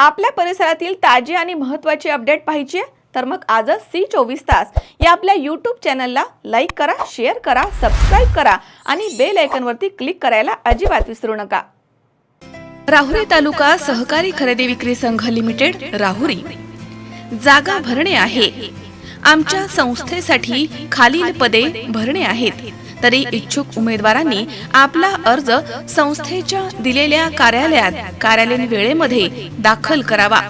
आपल्या परिसरातील ताजी आणि महत्त्वाची अपडेट पाहिजे? तर मग आजच सी चोवीस तास या आपल्या यूट्यूब चॅनलला लाईक करा शेअर करा सबस्क्राईब करा आणि बेल आयकनवरती क्लिक करायला अजिबात विसरू नका. राहुरी तालुका सहकारी खरेदी विक्री संघ लिमिटेड राहुरी. जागा भरणे आहे. आमच्या संस्थेसाठी खालील पदे भरणे आहेत. तरी इच्छुक उमेदवारांनी आपला अर्ज संस्थेच्या दिलेल्या कार्यालयात कार्यालयीन वेळेमध्ये दाखल करावा.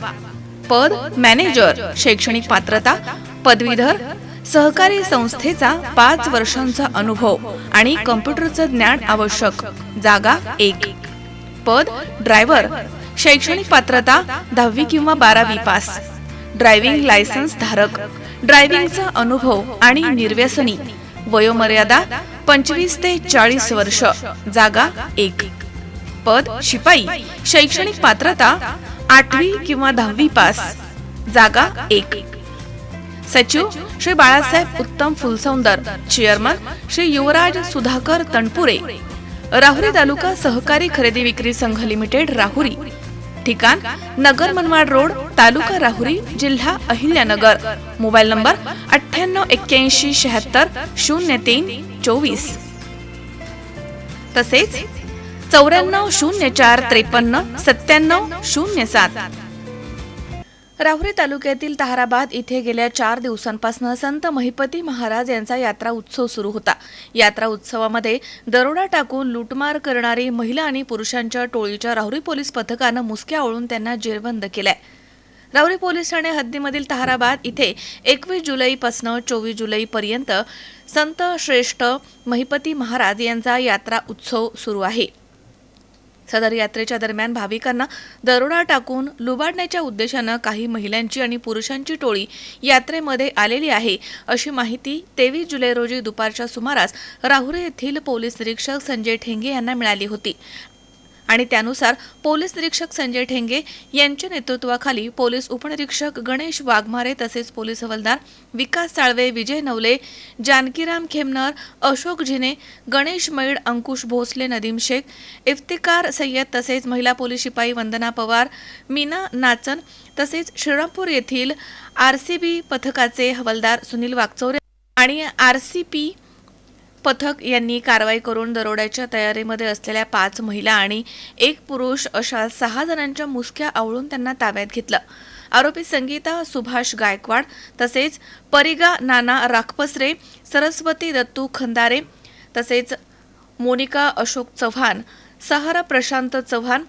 पद मॅनेजर शैक्षणिक पात्रता पदवीधर सहकारी संस्थेचा पाच वर्षांचा अनुभव आणि कम्प्युटरचं ज्ञान आवश्यक जागा एक. पद ड्रायव्हर शैक्षणिक पात्रता दहावी किंवा बारावी पास. ड्रायव्हिंग लायसन्स धारक ड्रायव्हिंगचा अनुभव आणि निर्व्यसनी वयोमर्यादा पंचवीस ते चाळीस वर्ष. जागा एक. पद शिपाई. शैक्षणिक पात्रता आठवी किंवा दहावी पास. जागा एक. सचिव श्री बाळासाहेब उत्तम फुलसौंदर. चेअरमन श्री युवराज सुधाकर तणपुरे. राहुरी तालुका सहकारी खरेदी विक्री संघ लिमिटेड राहुरी. ठिकाण नगर मनमाड रोड तालुका राहुरी जिल्हा अहिल्यानगर. मोबाईल नंबर अठ्ठ्याण्णव एक्क्याऐंशी शहात्तर शून्य तीन चोवीस. तसेच चौऱ्याण्णव शून्य चार त्रेपन्न सत्त्याण्णव शून्य सात. राहुरी तालुक्यातील ताहराबाद इथे गेल्या चार दिवसांपासून संत महिपती महाराज यांचा यात्रा उत्सव सुरू होता. यात्रा उत्सवामध्ये दरोडा टाकून लूटमार करणारी महिला आणि पुरुषांच्या टोळीच्या राहुरी पोलीस पथकानं मुसक्या ओळून त्यांना जेरबंद केलाय. राहुरी पोलीस ठाणे हद्दीमधील ताहराबाद इथे एकवीस जुलैपासून चोवीस जुलैपर्यंत संत श्रेष्ठ महिपती महाराज यांचा यात्रा उत्सव सुरू आहे. सदर यात्रेच्या दरम्यान भाविकांना दरोडा टाकून लुबाडण्याच्या उद्देशानं काही महिलांची आणि पुरुषांची टोळी यात्रेमध्ये आलेली आहे अशी माहिती तेवीस जुलै रोजी दुपारच्या सुमारास राहुरी येथील पोलीस निरीक्षक संजय ठेंगे यांना मिळाली होती. आणि त्यानुसार पोलीस निरीक्षक संजय ठेंगे यांच्या नेतृत्वाखाली पोलीस उपनिरीक्षक गणेश वाघमारे तसेच पोलीस हवालदार विकास साळवे विजय नवले जानकीराम खेमनर अशोक झिने गणेश मैड अंकुश भोसले नदीम शेख इफ्तिकार सय्यद तसेच महिला पोलीस शिपाई वंदना पवार मीना नाचन तसेच श्रीरामपूर येथील आरसीबी पथकाचे हवालदार सुनील वागचौरे आणि आरसीपी पथक यांनी कारवाई करून दरोड्याच्या तयारीमध्ये असलेल्या पाच महिला आणि एक पुरुष अशा सहा जणांच्या मुसक्या आवळून त्यांना ताब्यात घेतलं. आरोपी संगीता सुभाष गायकवाड तसेच परिगा नाना राखपसरे सरस्वती दत्तू खंदारे तसेच मोनिका अशोक चव्हाण सहारा प्रशांत चव्हाण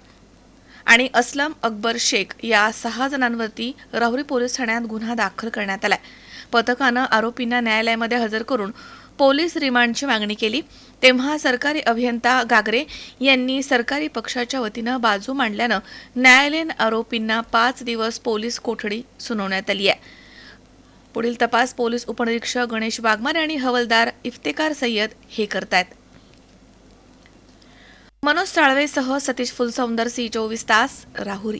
आणि असलम अकबर शेख या सहा जणांवरती राहुरी पोलीस ठाण्यात गुन्हा दाखल करण्यात आलाय. पथकानं आरोपींना न्यायालयामध्ये हजर करून पोलीस रिमांडची मागणी केली. तेव्हा सरकारी अभियंता गागरे यांनी सरकारी पक्षाच्या वतीनं बाजू मांडल्यानं न्यायालयीन आरोपींना पाच दिवस पोलीस कोठडी सुनावण्यात आली आहे. पुढील तपास पोलीस उपनिरीक्षक गणेश वाघमारे आणि हवलदार इफ्तेकार सय्यद हे करतायत. मनोज साळवेसह सतीश फुलसौंदर सी चोवीस तास राहुरी.